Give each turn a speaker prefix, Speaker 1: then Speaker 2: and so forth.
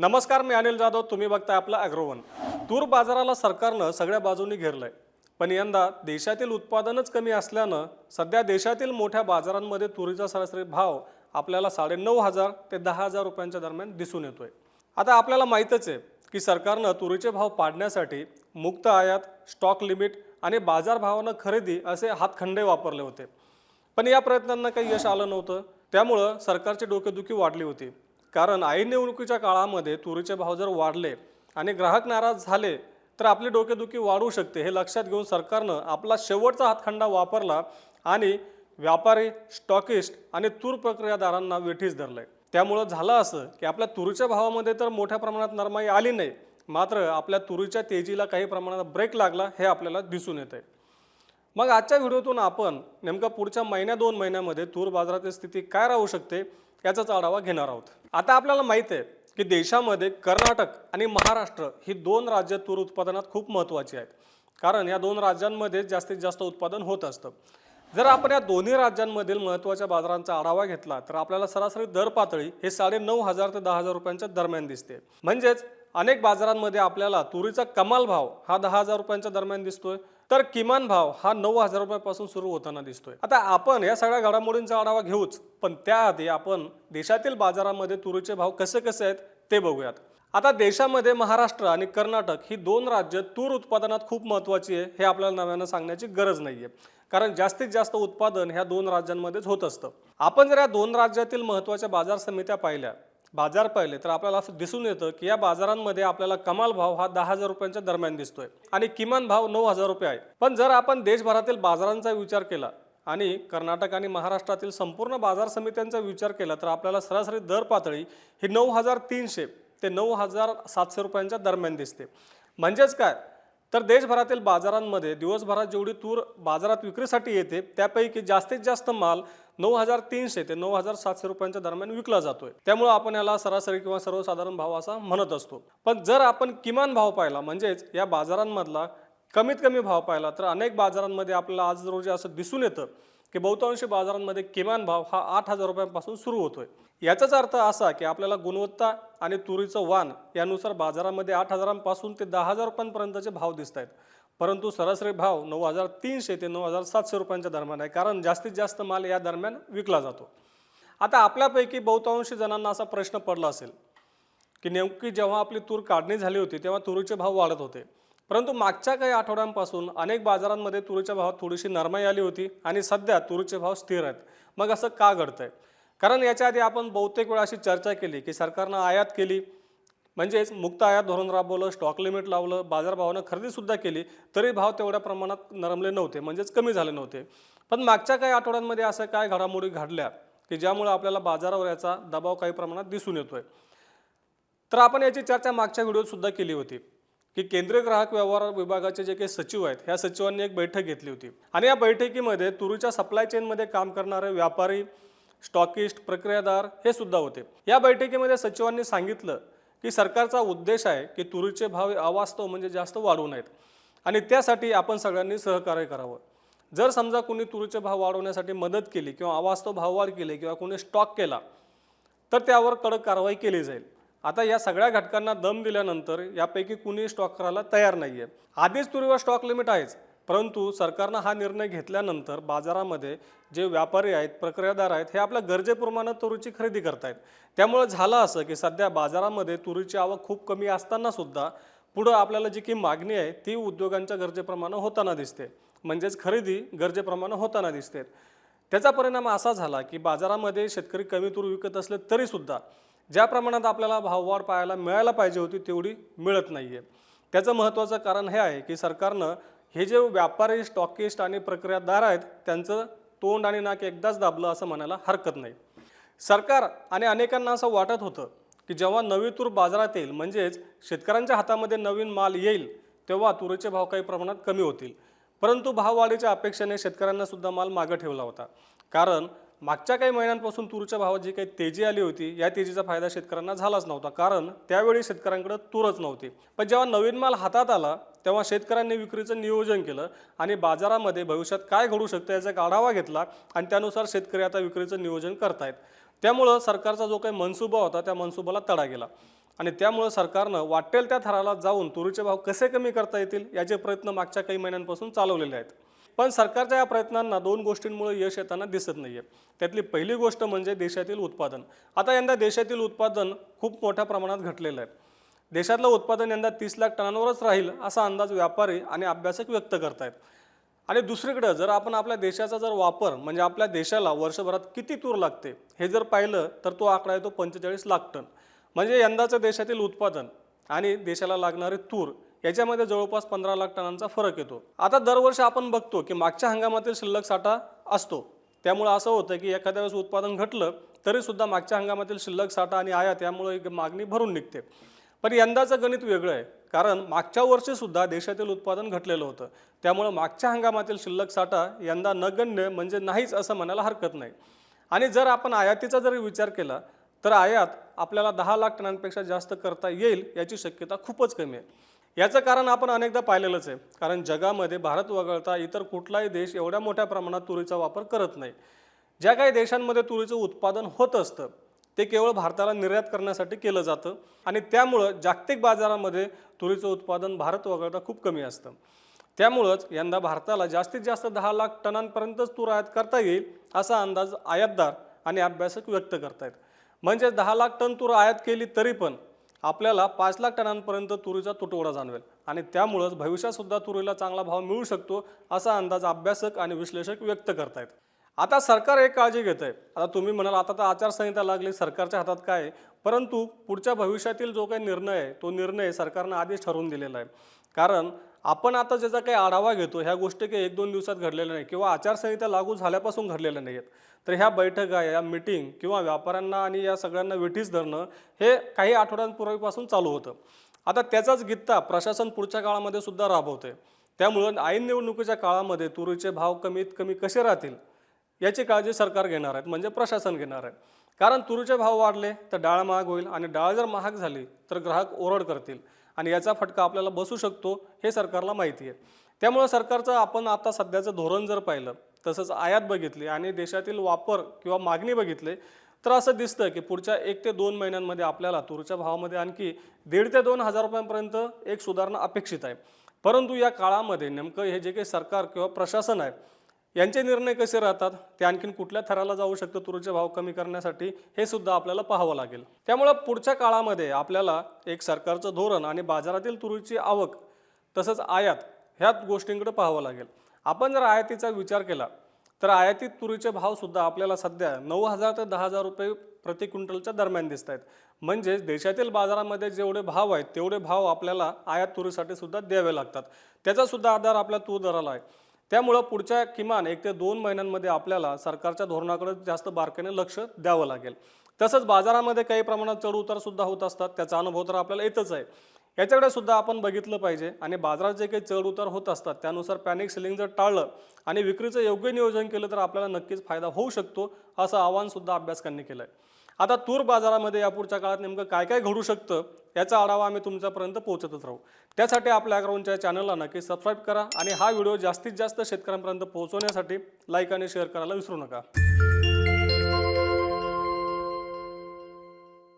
Speaker 1: नमस्कार मी अनिल जाधव. तुम्ही बघताय आपलं अॅग्रोवन. तूर बाजाराला सरकारनं सगळ्या बाजूनी घेरलंय. पण यंदा देशातील उत्पादनच कमी असल्यानं सध्या देशातील मोठ्या बाजारांमध्ये तुरीचा सरासरी भाव आपल्याला साडेनऊ हजार ते दहा हजार रुपयांच्या दरम्यान दिसून येतोय. आता आपल्याला माहीतच आहे की सरकारनं तुरीचे भाव पाडण्यासाठी मुक्त आयात स्टॉक लिमिट आणि बाजारभावानं खरेदी असे हातखंडे वापरले होते. पण या प्रयत्नांना काही यश आलं नव्हतं. त्यामुळं सरकारची डोकेदुखी वाढली होती. कारण ऐन निवडणुकीच्या काळामध्ये तुरीचे भाव जर वाढले आणि ग्राहक नाराज झाले तर आपली डोकेदुखी वाढू शकते हे लक्षात घेऊन सरकारनं आपला शेवटचा हातखंडा वापरला आणि व्यापारी स्टॉकिस्ट आणि तूर प्रक्रियादारांना वेठीस धरलंय. त्यामुळं झालं असं की आपल्या तुरीच्या भावामध्ये तर मोठ्या प्रमाणात नरमाई आली नाही मात्र आपल्या तुरीच्या तेजीला काही प्रमाणात ब्रेक लागला हे आपल्याला दिसून येत आहे मग आजच्या व्हिडिओतून आपण नेमका पुढच्या महिन्या दोन महिन्यामध्ये तूर बाजारातील स्थिती काय राहू शकते याचाच आढावा घेणार आहोत. आता आपल्याला माहीत आहे की देशामध्ये कर्नाटक आणि महाराष्ट्र ही दोन राज्य तूर उत्पादनात खूप महत्त्वाची आहेत. कारण या दोन राज्यांमध्ये जास्तीत जास्त उत्पादन होत असतं. जर आपण या दोन्ही राज्यांमधील महत्त्वाच्या बाजारांचा आढावा घेतला तर आपल्याला सरासरी दर पातळी हे साडे नऊ हजार ते दहा हजार रुपयांच्या दरम्यान दिसते. म्हणजेच अनेक बाजारांमध्ये आपल्याला तुरीचा कमाल भाव हा दहा हजार रुपयांच्या दरम्यान दिसतोय तर किमान भाव हा नऊ हजार रुपयापासून सुरू होताना दिसतोय. आता आपण या सगळ्या घडामोडींचा आढावा घेऊच पण त्याआधी आपण देशातील बाजारामध्ये तुरीचे भाव कसे कसे आहेत ते बघूयात. आता देशामध्ये महाराष्ट्र आणि कर्नाटक ही दोन राज्य तूर उत्पादनात खूप महत्त्वाची आहे हे आपल्याला नव्यानं सांगण्याची गरज नाही आहे कारण जास्तीत जास्त उत्पादन ह्या दोन राज्यांमध्येच होत असतं. आपण जर या दोन राज्यातील महत्त्वाच्या बाजार समित्या पाहिल्या बाजार पाहिले तर आपल्याला असं दिसून येतं की या बाजारांमध्ये आपल्याला कमाल भाव हा दहा हजार रुपयांच्या दरम्यान दिसतोय आणि किमान भाव नऊ हजार रुपये आहे. पण जर आपण देशभरातील बाजारांचा विचार केला आणि कर्नाटक आणि महाराष्ट्रातील संपूर्ण बाजार समित्यांचा विचार केला तर आपल्याला सरासरी दर पातळी ही नऊ हजार तीनशे ते नऊ हजार सातशे रुपयांच्या दरम्यान दिसते. म्हणजेच काय? तर देशभरातील बाजारांमध्ये दिवसभरात जेवढी तूर बाजारात विक्रीसाठी येते त्यापैकी जास्तीत जास्त माल नऊ हजार तीनशे ते नऊ हजार सातशे रुपयांच्या दरम्यान विकला जातोय. त्यामुळे आपण याला सरासरी किंवा सर्वसाधारण भाव असा म्हणत असतो. पण जर आपण किमान भाव पाहिला म्हणजेच या बाजारांमधला कमीत कमी भाव पाहिला तर अनेक बाजारांमध्ये आपल्याला आज रोजी असं दिसून येतं की बहुतांशी बाजारांमध्ये किमान भाव हा आठ हजार रुपयांपासून सुरू होतोय. याचाच अर्थ असा की आपल्याला गुणवत्ता आणि तुरीचं वाण यानुसार बाजारामध्ये आठ हजारांपासून ते दहा हजार रुपयांपर्यंतचे भाव दिसत आहेत परंतु सरासरी भाव नऊ हजार तीनशे ते नऊ हजार सातशे रुपयांच्या दरम्यान आहे. कारण जास्तीत जास्त माल या दरम्यान विकला जातो. आता आपल्यापैकी बहुतांशी जणांना असा प्रश्न पडला असेल की नेमकी जेव्हा आपली तूर काढणी झाली होती तेव्हा तुरीचे भाव वाढत होते. परंतु मागच्या काही आठवड्यांपासून अनेक बाजारांमध्ये तुरीच्या भावात थोडीशी नरमाई आली होती आणि सध्या तुरीचे भाव स्थिर आहेत. मग असं का घडतंय? कारण याच्या आधी आपण बहुतेक वेळा अशी चर्चा केली की सरकारनं आयात केली म्हणजेच मुक्त आयात धोरण राबवलं स्टॉक लिमिट लावलं बाजारभावानं खरेदीसुद्धा केली तरी भाव तेवढ्या प्रमाणात नरमले नव्हते म्हणजेच कमी झाले नव्हते. पण मागच्या काही आठवड्यांमध्ये असं काय घडामोडी घडल्या की ज्यामुळे आपल्याला बाजारावर याचा दबाव काही प्रमाणात दिसून येतोय? तर आपण याची चर्चा मागच्या व्हिडिओतसुद्धा केली होती की केंद्रीय ग्राहक व्यवहार विभागाचे जे काही सचिव आहेत ह्या सचिवांनी एक बैठक घेतली होती. आणि या बैठकीमध्ये तुरीच्या सप्लाय चेनमध्ये काम करणारे व्यापारी स्टॉकिस्ट प्रक्रियादार हे सुद्धा होते. या बैठकीमध्ये सचिवांनी सांगितलं की सरकारचा उद्देश आहे की तुरीचे भाव अवास्तव म्हणजे जास्त वाढवू नयेत. आणि त्यासाठी आपण सगळ्यांनी सहकार्य करावं. जर समजा कोणी तुरीचे भाव वाढवण्यासाठी मदत केली किंवा अवास्तव भाववाढ केली किंवा कोणी स्टॉक केला तर त्यावर कडक कारवाई केली जाईल. आता या सगळ्या घटकांना दम दिल्यानंतर यापैकी कुणी स्टॉक करायला तयार नाही आहे आधीच तुरीवर स्टॉक लिमिट आहेच. परंतु सरकारनं हा निर्णय घेतल्यानंतर बाजारामध्ये जे व्यापारी आहेत प्रक्रियादार आहेत हे आपल्या गरजेप्रमाणे तुरीची खरेदी करतायत. त्यामुळे झालं असं की सध्या बाजारामध्ये तुरीची आवक खूप कमी असताना सुद्धा पुढं आपल्याला जी की मागणी आहे ती उद्योगांच्या गरजेप्रमाणे होताना दिसते. म्हणजेच खरेदी गरजेप्रमाणे होताना दिसते. त्याचा परिणाम असा झाला की बाजारामध्ये शेतकरी कमी तूर विकत असले तरीसुद्धा ज्या प्रमाणात आपल्याला भाववाढ पाहायला मिळायला पाहिजे होती तेवढी मिळत नाही आहे त्याचं महत्त्वाचं कारण हे आहे की सरकारनं हे जे व्यापारी स्टॉकिस्ट आणि प्रक्रियादार आहेत त्यांचं तोंड आणि नाक एकदाच दाबलं असं म्हणायला हरकत नाही. सरकार आणि अनेकांना असं वाटत होतं की जेव्हा नवी तूर बाजारात येईल म्हणजेच शेतकऱ्यांच्या हातामध्ये नवीन माल येईल तेव्हा तुरीचे भाव काही प्रमाणात कमी होतील. परंतु भाववाढीच्या अपेक्षेने शेतकऱ्यांना सुद्धा माल मागं ठेवला होता. कारण मागच्या काही महिन्यांपासून तूरच्या भावात जी काही तेजी आली होती या तेजीचा फायदा शेतकऱ्यांना झालाच नव्हता. कारण त्यावेळी शेतकऱ्यांकडे तूरच नव्हती. पण जेव्हा नवीन माल हातात आला तेव्हा शेतकऱ्यांनी विक्रीचं नियोजन केलं आणि बाजारामध्ये भविष्यात काय घडू शकतं याचा एक आढावा घेतला आणि त्यानुसार शेतकरी आता विक्रीचं नियोजन करतायत. त्यामुळं सरकारचा जो काही मनसुबा होता त्या मनसुबाला तडा गेला. आणि त्यामुळं सरकारनं वाटेल त्या थराला जाऊन तुरीचे भाव कसे कमी करता येतील याचे प्रयत्न मागच्या काही महिन्यांपासून चालवलेले आहेत. पण सरकारच्या या प्रयत्नांना दोन गोष्टींमुळे यश येताना दिसत नाही आहे त्यातली पहिली गोष्ट म्हणजे देशातील उत्पादन. आता यंदा देशातील उत्पादन खूप मोठ्या प्रमाणात घटलेलं आहे. देशातलं उत्पादन यंदा तीस लाख टनांवरच राहील असा अंदाज व्यापारी आणि अभ्यासक व्यक्त करतायत. आणि दुसरीकडं जर आपण आपल्या देशाचा जर वापर म्हणजे आपल्या देशाला वर्षभरात किती तूर लागते हे जर पाहिलं तर तो आकडा येतो पंचेचाळीस लाख टन. म्हणजे यंदाचं देशातील उत्पादन आणि देशाला लागणारे तूर याच्यामध्ये जवळपास पंधरा लाख टनांचा फरक येतो. आता दरवर्षी आपण बघतो की मागच्या हंगामातील शिल्लक साठा असतो. त्यामुळे असं होतं की एखाद्या वेळेस उत्पादन घटलं तरीसुद्धा मागच्या हंगामातील शिल्लक साठा आणि आयात यामुळे एक मागणी भरून निघते. पण यंदाचं गणित वेगळं आहे. कारण मागच्या वर्षीसुद्धा देशातील उत्पादन घटलेलं होतं. त्यामुळं मागच्या हंगामातील शिल्लक साठा यंदा नगण्य म्हणजे नाहीच असं म्हणायला हरकत नाही. आणि जर आपण आयातीचा जरी विचार केला तर आयात आपल्याला दहा लाख टनांपेक्षा जास्त करता येईल याची शक्यता खूपच कमी आहे. याचं कारण आपण अनेकदा पाहिलेलंच आहे. कारण जगामध्ये भारत वगळता इतर कुठलाही देश एवढ्या मोठ्या प्रमाणात तुरीचा वापर करत नाही. ज्या काही देशांमध्ये तुरीचं उत्पादन होत असतं ते केवळ भारताला निर्यात करण्यासाठी केलं जातं आणि त्यामुळं जागतिक बाजारामध्ये तुरीचं उत्पादन भारत वगळता खूप कमी असतं. त्यामुळंच यंदा भारताला जास्तीत जास्त दहा लाख टनांपर्यंतच तूर आयात करता येईल असा अंदाज आयातदार आणि अभ्यासक व्यक्त करतायत. म्हणजे दहा लाख टन तूर आयात केली तरी पण आपल्याला पाच लाख टनांपर्यंत तुरीचा तुटवडा जाणवेल. आणि त्यामुळंच भविष्यातसुद्धा तुरीला चांगला भाव मिळू शकतो असा अंदाज अभ्यासक आणि विश्लेषक व्यक्त करतायत. आता सरकार एक काळजी घेत आहे आता तुम्ही म्हणाल आता तर आचारसंहिता लागली सरकारच्या हातात काय आहे? परंतु पुढच्या भविष्यातील जो काही निर्णय आहे तो निर्णय सरकारनं आधीच ठरवून दिलेला आहे. कारण आपण आता ज्याचा काही आढावा घेतो ह्या गोष्टी काही एक दोन दिवसात घडलेल्या नाही किंवा आचारसंहिता लागू झाल्यापासून घडलेल्या नाही आहेत तर ह्या बैठका या मिटिंग किंवा व्यापाऱ्यांना आणि या सगळ्यांना वेठीस धरणं हे काही आठवड्यांपूर्वीपासून चालू होतं. आता त्याचाच गित्ता प्रशासन पुढच्या काळामध्ये सुद्धा राबवते त्यामुळं ऐन निवडणुकीच्या काळामध्ये तुरीचे भाव कमीत कमी कसे राहतील याची काळजी सरकार घेणार आहेत म्हणजे प्रशासन घेणार आहे. कारण तुरीचे भाव वाढले तर डाळ महाग होईल आणि डाळ जर महाग झाली तर ग्राहक ओरड करतील. आणि याचा फटका आपल्याला बसू शकतो हे सरकारला माहिती आहे. त्यामुळं सरकारचं आपण आता सध्याचं धोरण जर पाहिलं तसंच आयात बघितली आणि देशातील वापर किंवा मागणी बघितली तर असं दिसतं की पुढच्या एक ते दोन महिन्यांमध्ये आपल्याला तुरीच्या भावामध्ये आणखी दीड ते दोन हजार रुपयांपर्यंत एक सुधारणा अपेक्षित आहे. परंतु या काळामध्ये नेमकं हे जे काही सरकार किंवा प्रशासन आहे यांचे निर्णय कसे राहतात? ते आणखीन कुठल्या थराला जाऊ शकतं? तुरीचे भाव कमी करण्यासाठी हे सुद्धा आपल्याला पाहावं लागेल. त्यामुळं पुढच्या काळामध्ये आपल्याला एक सरकारचं धोरण आणि बाजारातील तुरीची आवक तसंच आयात ह्या गोष्टींकडे पाहावं लागेल. आपण जर आयातीचा विचार केला तर आयातीत तुरीचे भावसुद्धा आपल्याला सध्या नऊ हजार ते दहा हजार रुपये प्रति क्विंटलच्या दरम्यान दिसत आहेत. म्हणजेच देशातील बाजारामध्ये जेवढे भाव आहेत तेवढे भाव आपल्याला आयात तुरीसाठी सुद्धा द्यावे लागतात. त्याचासुद्धा आधार आपल्या तूर दराला आहे. त्यामुळं पुढच्या किमान एक ते दोन महिन्यांमध्ये आपल्याला सरकारच्या धोरणाकडे जास्त बारकाईने लक्ष द्यावं लागेल. तसंच बाजारामध्ये काही प्रमाणात चढउतार सुद्धा होत असतात. त्याचा अनुभव तर आपल्याला येतच आहे. याच्याकडे सुद्धा आपण बघितलं पाहिजे आणि बाजारात जे काही चढउतार होत असतात त्यानुसार पॅनिक सेलिंग जर टाळलं आणि विक्रीचं योग्य नियोजन केलं तर आपल्याला नक्कीच फायदा होऊ शकतो असं आवाहनसुद्धा अभ्यासकांनी केलं आहे आता तूर बाजारामध्ये यापुढच्या काळात नेमकं काय काय घडू शकतं याचा आढावा आम्ही तुमच्यापर्यंत पोहोचतच राहू. त्यासाठी आपल्या अग्रवनच्या चॅनलला नक्की सबस्क्राईब करा आणि हा व्हिडिओ जास्तीत जास्त शेतकऱ्यांपर्यंत पोहोचवण्यासाठी लाईक आणि शेअर करायला विसरू नका.